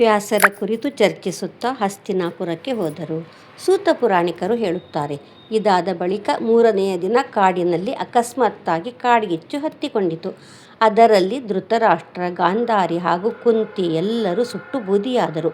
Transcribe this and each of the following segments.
ವ್ಯಾಸರ ಕುರಿತು ಚರ್ಚಿಸುತ್ತಾ ಹಸ್ತಿನಾಪುರಕ್ಕೆ ಹೋದರು. ಸೂತ ಪುರಾಣಿಕರು ಹೇಳುತ್ತಾರೆ, ಇದಾದ ಬಳಿಕ ಮೂರನೆಯ ದಿನ ಕಾಡಿನಲ್ಲಿ ಅಕಸ್ಮಾತ್ತಾಗಿ ಕಾಡ್ಗಿಚ್ಚು ಹತ್ತಿಕೊಂಡಿತು. ಅದರಲ್ಲಿ ಧೃತರಾಷ್ಟ್ರ, ಗಾಂಧಾರಿ ಹಾಗೂ ಕುಂತಿ ಎಲ್ಲರೂ ಸುಟ್ಟು ಬೂದಿಯಾದರು.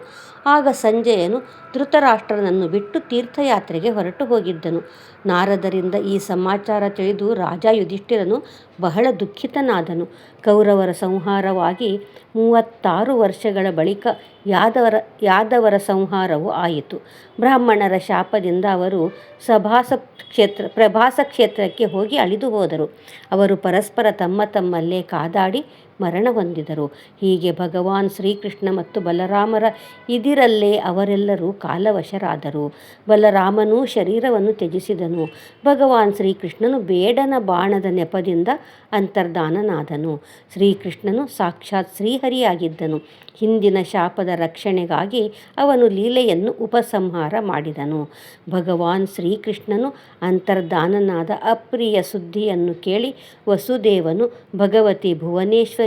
ಆಗ ಸಂಜಯನು ಧೃತರಾಷ್ಟ್ರನನ್ನು ಬಿಟ್ಟು ತೀರ್ಥಯಾತ್ರೆಗೆ ಹೊರಟು ಹೋಗಿದ್ದನು. ನಾರದರಿಂದ ಈ ಸಮಾಚಾರ ತಿಳಿದು ರಾಜ ಯುಧಿಷ್ಠಿರನು ಬಹಳ ದುಃಖಿತನಾದನು. ಕೌರವರ ಸಂಹಾರವಾಗಿ ಮೂವತ್ತಾರು ವರ್ಷಗಳ ಬಳಿಕ ಯಾದವರ ಯಾದವರ ಸಂಹಾರವು ಆಯಿತು. ಬ್ರಾಹ್ಮಣರ ಶಾಪದಿಂದ ಅವರು ಸಭಾಸ ಕ್ಷೇತ್ರ ಪ್ರಭಾಸ ಕ್ಷೇತ್ರಕ್ಕೆ ಹೋಗಿ ಅಳಿದು ಹೋದರು. ಅವರು ಪರಸ್ಪರ ತಮ್ಮ ತಮ್ಮಲ್ಲೇ ಕಾದಾಡಿ ಮರಣ ಹೊಂದಿದರು. ಹೀಗೆ ಭಗವಾನ್ ಶ್ರೀಕೃಷ್ಣ ಮತ್ತು ಬಲರಾಮರ ಇದಿರಲ್ಲೇ ಅವರೆಲ್ಲರೂ ಕಾಲವಶರಾದರು. ಬಲರಾಮನೂ ಶರೀರವನ್ನು ತ್ಯಜಿಸಿದನು. ಭಗವಾನ್ ಶ್ರೀಕೃಷ್ಣನು ಬೇಡನ ಬಾಣದ ನೆಪದಿಂದ ಅಂತರ್ಧಾನನಾದನು. ಶ್ರೀಕೃಷ್ಣನು ಸಾಕ್ಷಾತ್ ಶ್ರೀಹರಿಯಾಗಿದ್ದನು. ಹಿಂದಿನ ಶಾಪದ ರಕ್ಷಣೆಗಾಗಿ ಅವನು ಲೀಲೆಯನ್ನು ಉಪಸಂಹಾರ ಮಾಡಿದನು. ಭಗವಾನ್ ಶ್ರೀಕೃಷ್ಣನು ಅಂತರ್ಧಾನನಾದ ಅಪ್ರಿಯ ಸುದ್ದಿಯನ್ನು ಕೇಳಿ ವಸುದೇವನು ಭಗವತಿ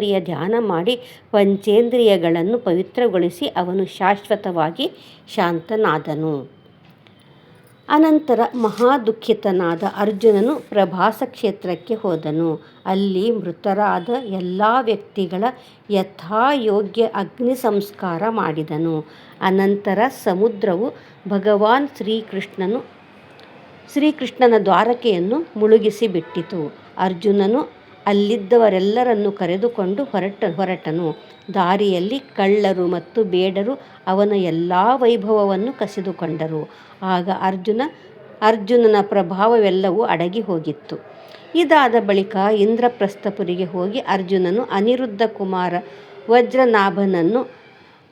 ಭುವನೇಶ್ವರಿಯ ಧ್ಯಾನ ಮಾಡಿ ಪಂಚೇಂದ್ರಿಯಗಳನ್ನು ಪವಿತ್ರಗೊಳಿಸಿ ಅವನು ಶಾಶ್ವತವಾಗಿ ಶಾಂತನಾದನು. ಅನಂತರ ಮಹಾದುಃಖಿತನಾದ ಅರ್ಜುನನು ಪ್ರಭಾಸ ಕ್ಷೇತ್ರಕ್ಕೆ ಹೋದನು. ಅಲ್ಲಿ ಮೃತರಾದ ಎಲ್ಲ ವ್ಯಕ್ತಿಗಳ ಯಥಾಯೋಗ್ಯ ಅಗ್ನಿ ಸಂಸ್ಕಾರ ಮಾಡಿದನು. ಅನಂತರ ಸಮುದ್ರವು ಭಗವಾನ್ ಶ್ರೀಕೃಷ್ಣನು, ಶ್ರೀಕೃಷ್ಣನ ದ್ವಾರಕೆಯನ್ನು ಮುಳುಗಿಸಿಬಿಟ್ಟಿತು. ಅರ್ಜುನನು ಅಲ್ಲಿದ್ದವರೆಲ್ಲರನ್ನೂ ಕರೆದುಕೊಂಡು ಹೊರಟ ಹೊರಟನು. ದಾರಿಯಲ್ಲಿ ಕಳ್ಳರು ಮತ್ತು ಬೇಡರು ಅವನ ಎಲ್ಲಾ ವೈಭವವನ್ನು ಕಸಿದುಕೊಂಡರು. ಆಗ ಅರ್ಜುನ, ಅರ್ಜುನನ ಪ್ರಭಾವವೆಲ್ಲವೂ ಅಡಗಿ ಹೋಗಿತ್ತು ಇದಾದ ಬಳಿಕ ಇಂದ್ರಪ್ರಸ್ಥಪುರಿಗೆ ಹೋಗಿ ಅರ್ಜುನನು ಅನಿರುದ್ಧ ಕುಮಾರ ವಜ್ರನಾಭನನ್ನು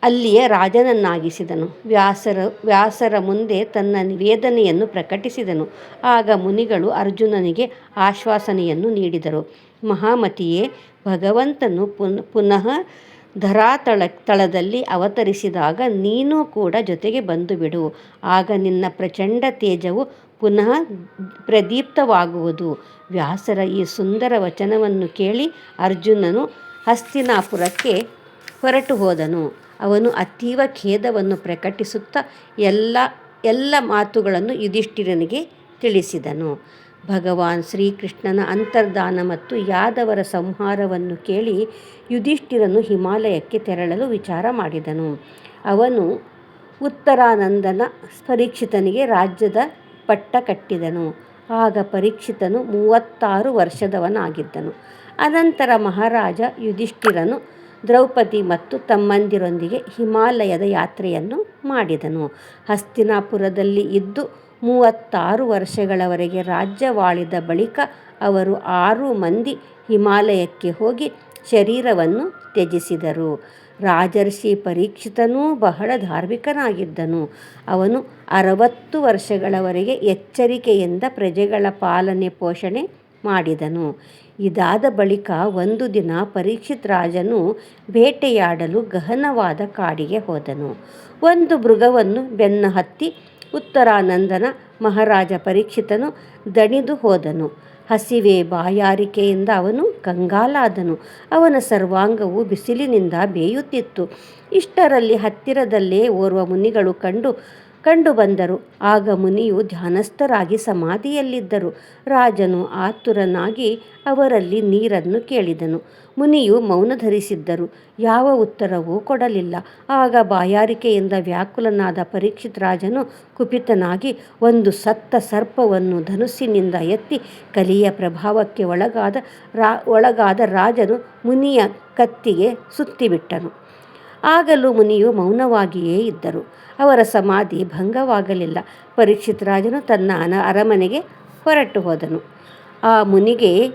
ಅಲ್ಲಿಯ ರಾಜನನ್ನಾಗಿಸಿದನು. ವ್ಯಾಸರ ವ್ಯಾಸರ ಮುಂದೆ ತನ್ನ ನಿವೇದನೆಯನ್ನು ಪ್ರಕಟಿಸಿದನು. ಆಗ ಮುನಿಗಳು ಅರ್ಜುನನಿಗೆ ಆಶ್ವಾಸನೆಯನ್ನು ನೀಡಿದರು. ಮಹಾಮತಿಯೇ, ಭಗವಂತನು ಪುನಃ ಧರಾತಳ ತಳದಲ್ಲಿ ಅವತರಿಸಿದಾಗ ನೀನೂ ಕೂಡ ಜೊತೆಗೆ ಬಂದು ಬಿಡು ಆಗ ನಿನ್ನ ಪ್ರಚಂಡ ತೇಜವು ಪುನಃ ಪ್ರದೀಪ್ತವಾಗುವುದು. ವ್ಯಾಸರ ಈ ಸುಂದರ ವಚನವನ್ನು ಕೇಳಿ ಅರ್ಜುನನು ಹಸ್ತಿನಾಪುರಕ್ಕೆ ಹೊರಟು ಹೋದನು ಅವನು ಅತೀವ ಖೇದವನ್ನು ಪ್ರಕಟಿಸುತ್ತಾ ಎಲ್ಲ ಮಾತುಗಳನ್ನು ಯುಧಿಷ್ಠಿರನಿಗೆ ತಿಳಿಸಿದನು. ಭಗವಾನ್ ಶ್ರೀಕೃಷ್ಣನ ಅಂತರ್ಧಾನ ಮತ್ತು ಯಾದವರ ಸಂಹಾರವನ್ನು ಕೇಳಿ ಯುಧಿಷ್ಠಿರನು ಹಿಮಾಲಯಕ್ಕೆ ತೆರಳಲು ವಿಚಾರ ಮಾಡಿದನು. ಅವನು ಉತ್ತರಾನಂದನ ಪರೀಕ್ಷಿತನಿಗೆ ರಾಜ್ಯದ ಪಟ್ಟ ಕಟ್ಟಿದನು. ಆಗ ಪರೀಕ್ಷಿತನು ಮೂವತ್ತಾರು ವರ್ಷದವನಾಗಿದ್ದನು. ಅನಂತರ ಮಹಾರಾಜ ಯುಧಿಷ್ಠಿರನು ದ್ರೌಪದಿ ಮತ್ತು ತಮ್ಮಂದಿರೊಂದಿಗೆ ಹಿಮಾಲಯದ ಯಾತ್ರೆಯನ್ನು ಮಾಡಿದನು. ಹಸ್ತಿನಾಪುರದಲ್ಲಿ ಇದ್ದು ಮೂವತ್ತಾರು ವರ್ಷಗಳವರೆಗೆ ರಾಜ್ಯವಾಳಿದ ಬಳಿಕ ಅವರು ಆರು ಮಂದಿ ಹಿಮಾಲಯಕ್ಕೆ ಹೋಗಿ ಶರೀರವನ್ನು ತ್ಯಜಿಸಿದರು. ರಾಜರ್ಷಿ ಪರೀಕ್ಷಿತನೂ ಬಹಳ ಧಾರ್ಮಿಕನಾಗಿದ್ದನು. ಅವನು ಅರವತ್ತು ವರ್ಷಗಳವರೆಗೆ ಎಚ್ಚರಿಕೆಯಿಂದ ಪ್ರಜೆಗಳ ಪಾಲನೆ ಪೋಷಣೆ ಮಾಡಿದನು. ಇದಾದ ಬಳಿಕ ಒಂದು ದಿನ ಪರೀಕ್ಷಿತ್ ರಾಜನು ಬೇಟೆಯಾಡಲು ಗಹನವಾದ ಕಾಡಿಗೆ ಹೋದನು. ಒಂದು ಮೃಗವನ್ನು ಬೆನ್ನಹತ್ತಿ ಉತ್ತರಾನಂದನ ಮಹಾರಾಜ ಪರೀಕ್ಷಿತನು ದಣಿದು ಹೋದನು. ಹಸಿವೆ, ಬಾಯಾರಿಕೆಯಿಂದ ಅವನು ಕಂಗಾಲಾದನು. ಅವನ ಸರ್ವಾಂಗವು ಬಿಸಿಲಿನಿಂದ ಬೇಯುತ್ತಿತ್ತು. ಇಷ್ಟರಲ್ಲಿ ಹತ್ತಿರದಲ್ಲೇ ಓರ್ವ ಮುನಿಗಳು ಕಂಡುಬಂದರು. ಆಗ ಮುನಿಯು ಧ್ಯಾನಸ್ಥರಾಗಿ ಸಮಾಧಿಯಲ್ಲಿದ್ದರು. ರಾಜನು ಆತುರನಾಗಿ ಅವರಲ್ಲಿ ನೀರನ್ನು ಕೇಳಿದನು. ಮುನಿಯು ಮೌನ ಧರಿಸಿದ್ದರು ಯಾವ ಉತ್ತರವೂ ಕೊಡಲಿಲ್ಲ. ಆಗ ಬಾಯಾರಿಕೆಯಿಂದ ವ್ಯಾಕುಲನಾದ ಪರೀಕ್ಷಿತ್ ರಾಜನು ಕುಪಿತನಾಗಿ ಒಂದು ಸತ್ತ ಸರ್ಪವನ್ನು ಧನುಸ್ಸಿನಿಂದ ಎತ್ತಿ ಕಲಿಯ ಪ್ರಭಾವಕ್ಕೆ ಒಳಗಾದ ಒಳಗಾದ ರಾಜನು ಮುನಿಯ ಕತ್ತಿಗೆ ಸುತ್ತಿಬಿಟ್ಟನು. ಆಗಲೂ ಮುನಿಯು ಮೌನವಾಗಿಯೇ ಇದ್ದರು. ಅವರ ಸಮಾಧಿ ಭಂಗವಾಗಲಿಲ್ಲ. ಪರೀಕ್ಷಿತ್ ರಾಜನು ತನ್ನ ಅರಮನೆಗೆ ಹೊರಟು ಹೋದನು ಆ ಮುನಿಗೆ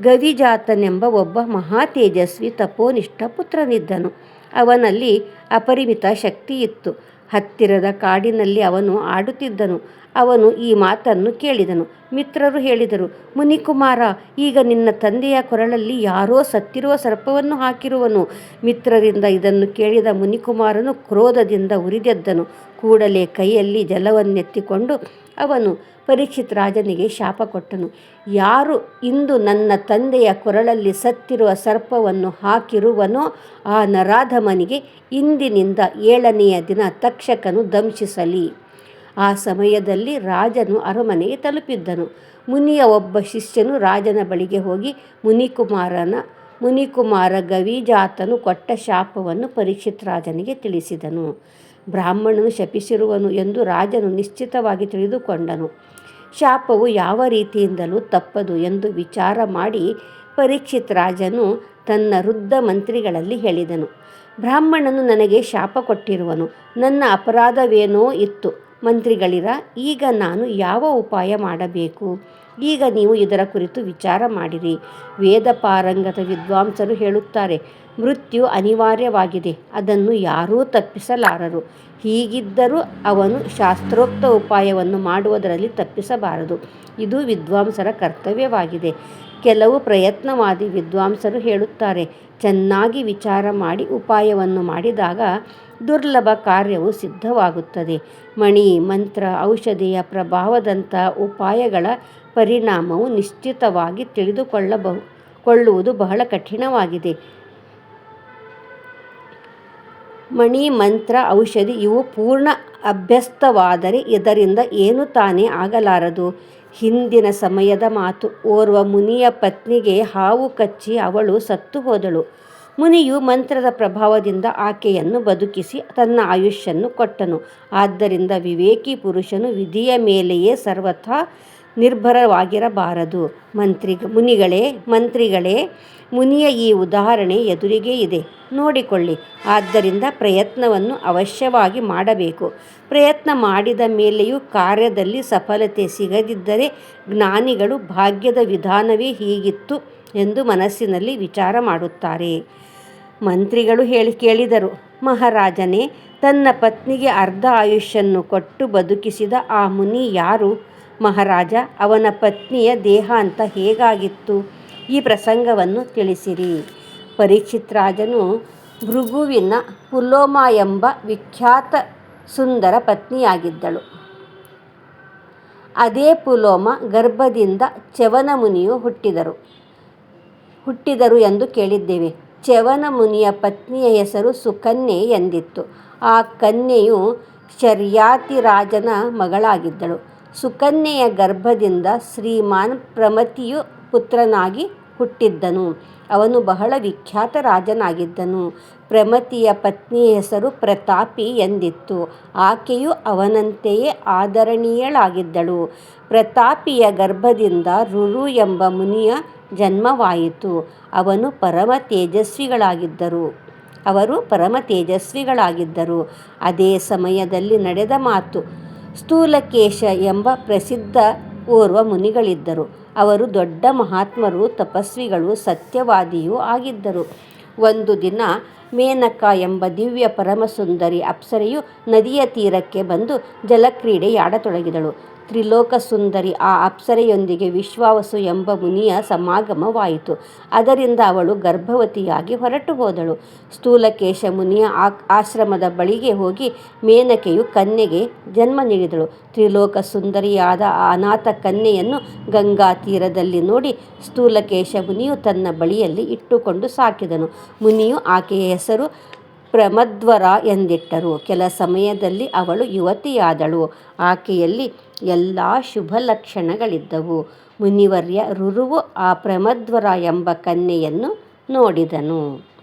ಗವಿಜಾತನೆಂಬ ಒಬ್ಬ ಮಹಾತೇಜಸ್ವಿ ತಪೋನಿಷ್ಠ ಪುತ್ರನಿದ್ದನು. ಅವನಲ್ಲಿ ಅಪರಿಮಿತ ಶಕ್ತಿಯಿತ್ತು. ಹತ್ತಿರದ ಕಾಡಿನಲ್ಲಿ ಅವನು ಆಡುತ್ತಿದ್ದನು. ಅವನು ಈ ಮಾತನ್ನು ಕೇಳಿದನು. ಮಿತ್ರರು ಹೇಳಿದರು, ಮುನಿಕುಮಾರ, ಈಗ ನಿನ್ನ ತಂದೆಯ ಕೊರಳಲ್ಲಿ ಯಾರೋ ಸತ್ತಿರುವ ಸರ್ಪವನ್ನು ಹಾಕಿರುವನು. ಮಿತ್ರರಿಂದ ಇದನ್ನು ಕೇಳಿದ ಮುನಿಕುಮಾರನು ಕ್ರೋಧದಿಂದ ಉರಿದೆದ್ದನು. ಕೂಡಲೇ ಕೈಯಲ್ಲಿ ಜಲವನ್ನೆತ್ತಿಕೊಂಡು ಅವನು ಪರೀಕ್ಷಿತ್ ರಾಜನಿಗೆ ಶಾಪ ಕೊಟ್ಟನು. ಯಾರು ಇಂದು ನನ್ನ ತಂದೆಯ ಕೊರಳಲ್ಲಿ ಸತ್ತಿರುವ ಸರ್ಪವನ್ನು ಹಾಕಿರುವನೋ ಆ ನರಾಧಮನಿಗೆ ಇಂದಿನಿಂದ ಏಳನೆಯ ದಿನ ತಕ್ಷಕನು ದಂಶಿಸಲಿ. ಆ ಸಮಯದಲ್ಲಿ ರಾಜನು ಅರಮನೆಗೆ ತಲುಪಿದ್ದನು. ಮುನಿಯ ಒಬ್ಬ ಶಿಷ್ಯನು ರಾಜನ ಬಳಿಗೆ ಹೋಗಿ ಮುನಿಕುಮಾರನ, ಮುನಿಕುಮಾರ ಗವಿಜಾತನು ಕೊಟ್ಟ ಶಾಪವನ್ನು ಪರೀಕ್ಷಿತ್ ರಾಜನಿಗೆ ತಿಳಿಸಿದನು. ಬ್ರಾಹ್ಮಣನು ಶಪಿಸಿರುವನು ಎಂದು ರಾಜನು ನಿಶ್ಚಿತವಾಗಿ ತಿಳಿದುಕೊಂಡನು. ಶಾಪವು ಯಾವ ರೀತಿಯಿಂದಲೂ ತಪ್ಪದು ಎಂದು ವಿಚಾರ ಮಾಡಿ ಪರೀಕ್ಷಿತ್ ರಾಜನು ತನ್ನ ವೃದ್ಧ ಮಂತ್ರಿಗಳಲ್ಲಿ ಹೇಳಿದನು. ಬ್ರಾಹ್ಮಣನು ನನಗೆ ಶಾಪ ಕೊಟ್ಟಿರುವನು, ನನ್ನ ಅಪರಾಧವೇನೋ ಇತ್ತು. ಮಂತ್ರಿಗಳಿರ, ಈಗ ನಾನು ಯಾವ ಉಪಾಯ ಮಾಡಬೇಕು? ಈಗ ನೀವು ಇದರ ಕುರಿತು ವಿಚಾರ ಮಾಡಿರಿ. ವೇದ ಪಾರಂಗತ ವಿದ್ವಾಂಸರು ಹೇಳುತ್ತಾರೆ, ಮೃತ್ಯು ಅನಿವಾರ್ಯವಾಗಿದೆ, ಅದನ್ನು ಯಾರೂ ತಪ್ಪಿಸಲಾರರು. ಹೀಗಿದ್ದರೂ ಅವನು ಶಾಸ್ತ್ರೋಕ್ತ ಉಪಾಯವನ್ನು ಮಾಡುವುದರಲ್ಲಿ ತಪ್ಪಿಸಬಾರದು. ಇದು ವಿದ್ವಾಂಸರ ಕರ್ತವ್ಯವಾಗಿದೆ. ಕೆಲವು ಪ್ರಯತ್ನವಾದಿ ವಿದ್ವಾಂಸರು ಹೇಳುತ್ತಾರೆ, ಚೆನ್ನಾಗಿ ವಿಚಾರ ಮಾಡಿ ಉಪಾಯವನ್ನು ಮಾಡಿದಾಗ ದುರ್ಲಭ ಕಾರ್ಯವು ಸಿದ್ಧವಾಗುತ್ತದೆ. ಮಣಿ, ಮಂತ್ರ, ಔಷಧಿಯ ಪ್ರಭಾವದಂಥ ಉಪಾಯಗಳ ಪರಿಣಾಮವು ನಿಶ್ಚಿತವಾಗಿ ತಿಳಿದುಕೊಳ್ಳಬಹು, ಕೊಳ್ಳುವುದು ಬಹಳ ಕಠಿಣವಾಗಿದೆ. ಮಣಿ, ಮಂತ್ರ, ಔಷಧಿ ಇವು ಪೂರ್ಣ ಅಭ್ಯಸ್ತವಾದರೆ ಇದರಿಂದ ಏನು ತಾನೇ ಆಗಲಾರದು? ಹಿಂದಿನ ಸಮಯದ ಮಾತು, ಓರ್ವ ಮುನಿಯ ಪತ್ನಿಗೆ ಹಾವು ಕಚ್ಚಿ ಅವಳು ಸತ್ತು ಹೋದಳು. ಮುನಿಯು ಮಂತ್ರದ ಪ್ರಭಾವದಿಂದ ಆಕೆಯನ್ನು ಬದುಕಿಸಿ ತನ್ನ ಆಯುಷ್ಯನ್ನು ಕೊಟ್ಟನು. ಆದ್ದರಿಂದ ವಿವೇಕಿ ಪುರುಷನು ವಿಧಿಯ ಮೇಲೆಯೇ ಸರ್ವಥಾ ನಿರ್ಭರವಾಗಿರಬಾರದು. ಮಂತ್ರಿ ಮುನಿಗಳೇ, ಮಂತ್ರಿಗಳೇ, ಮುನಿಯ ಈ ಉದಾಹರಣೆ ಎದುರಿಗೆ ಇದೆ. ನೋಡಿಕೊಳ್ಳಿ. ಆದ್ದರಿಂದ ಪ್ರಯತ್ನವನ್ನು ಅವಶ್ಯವಾಗಿ ಮಾಡಬೇಕು. ಪ್ರಯತ್ನ ಮಾಡಿದ ಮೇಲೆಯೂ ಕಾರ್ಯದಲ್ಲಿ ಸಫಲತೆ ಸಿಗದಿದ್ದರೆ ಜ್ಞಾನಿಗಳು ಭಾಗ್ಯದ ವಿಧಾನವೇ ಹೀಗಿತ್ತು ಎಂದು ಮನಸ್ಸಿನಲ್ಲಿ ವಿಚಾರ ಮಾಡುತ್ತಾರೆ. ಮಂತ್ರಿಗಳು ಹೇಳಿ ಕೇಳಿದರು, ಮಹಾರಾಜನೇ, ತನ್ನ ಪತ್ನಿಗೆ ಅರ್ಧ ಆಯುಷ್ಯನ್ನು ಕೊಟ್ಟು ಬದುಕಿಸಿದ ಆ ಮುನಿ ಯಾರು? ಮಹಾರಾಜ, ಅವನ ಪತ್ನಿಯ ದೇಹಾಂತ ಹೇಗಾಗಿತ್ತು? ಈ ಪ್ರಸಂಗವನ್ನು ತಿಳಿಸಿರಿ. ಪರೀಕ್ಷಿತ್ ರಾಜನು, ಭೃಗುವಿನ ಪುಲೋಮ ಎಂಬ ವಿಖ್ಯಾತ ಸುಂದರ ಪತ್ನಿಯಾಗಿದ್ದಳು. ಅದೇ ಪುಲೋಮ ಗರ್ಭದಿಂದ ಚವನ ಮುನಿಯು ಹುಟ್ಟಿದರು. ಹುಟ್ಟಿದರು ಎಂದು ಕೇಳಿದ್ದೇವೆ. ಚವನ ಮುನಿಯ ಪತ್ನಿಯ ಹೆಸರು ಸುಕನ್ಯೆ ಎಂದಿತ್ತು. ಆ ಕನ್ಯೆಯು ಶರ್ಯಾತಿ ರಾಜನ ಮಗಳಾಗಿದ್ದಳು. ಸುಕನ್ಯೆಯ ಗರ್ಭದಿಂದ ಶ್ರೀಮಾನ್ ಪ್ರಮತಿಯು ಪುತ್ರನಾಗಿ ಹುಟ್ಟಿದ್ದನು. ಅವನು ಬಹಳ ವಿಖ್ಯಾತ ರಾಜನಾಗಿದ್ದನು. ಪ್ರಮತಿಯ ಪತ್ನಿಯ ಹೆಸರು ಪ್ರತಾಪಿ ಎಂದಿತ್ತು. ಆಕೆಯು ಅವನಂತೆಯೇ ಆದರಣೀಯಳಾಗಿದ್ದಳು. ಪ್ರತಾಪಿಯ ಗರ್ಭದಿಂದ ರುರು ಎಂಬ ಮುನಿಯ ಜನ್ಮವಾಯಿತು. ಅವನು ಪರಮ ತೇಜಸ್ವಿಗಳಾಗಿದ್ದರು. ಅವರು ಪರಮ ತೇಜಸ್ವಿಗಳಾಗಿದ್ದರು. ಅದೇ ಸಮಯದಲ್ಲಿ ನಡೆದ ಮಾತು ಸ್ಥೂಲಕೇಶ ಎಂಬ ಪ್ರಸಿದ್ಧ ಓರ್ವ ಮುನಿಗಳಿದ್ದರು. ಅವರು ದೊಡ್ಡ ಮಹಾತ್ಮರು, ತಪಸ್ವಿಗಳು, ಸತ್ಯವಾದಿಯೂ ಆಗಿದ್ದರು. ಒಂದು ದಿನ ಮೇನಕ ಎಂಬ ದಿವ್ಯ ಪರಮಸುಂದರಿ ಅಪ್ಸರೆಯು ನದಿಯ ತೀರಕ್ಕೆ ಬಂದು ಜಲಕ್ರೀಡೆಯಾಡತೊಡಗಿದಳು. ತ್ರಿಲೋಕ ಸುಂದರಿ ಆ ಅಪ್ಸರೆಯೊಂದಿಗೆ ವಿಶ್ವಾವಸು ಎಂಬ ಮುನಿಯ ಸಮಾಗಮವಾಯಿತು. ಅದರಿಂದ ಅವಳು ಗರ್ಭವತಿಯಾಗಿ ಹೊರಟು ಹೋದಳು. ಸ್ಥೂಲಕೇಶ ಮುನಿಯ ಆಶ್ರಮದ ಬಳಿಗೆ ಹೋಗಿ ಮೇನಕೆಯು ಕನ್ಯೆಗೆ ಜನ್ಮ ನೀಡಿದಳು. ತ್ರಿಲೋಕ ಸುಂದರಿಯಾದ ಆ ಅನಾಥ ಕನ್ಯೆಯನ್ನು ಗಂಗಾ ತೀರದಲ್ಲಿ ನೋಡಿ ಸ್ಥೂಲಕೇಶ ಮುನಿಯು ತನ್ನ ಬಳಿಯಲ್ಲಿ ಇಟ್ಟುಕೊಂಡು ಸಾಕಿದನು. ಮುನಿಯು ಆಕೆಯ ಹೆಸರು ಪ್ರಮದ್ವರ ಎಂದಿಟ್ಟರು. ಕೆಲ ಸಮಯದಲ್ಲಿ ಅವಳು ಯುವತಿಯಾದಳು. ಆಕೆಯಲ್ಲಿ ಎಲ್ಲ ಶುಭ ಲಕ್ಷಣಗಳಿದ್ದವು. ಮುನಿವರ್ಯ ರುರುವು ಆ ಪ್ರಮದ್ವರ ಎಂಬ ಕನ್ಯೆಯನ್ನು ನೋಡಿದನು.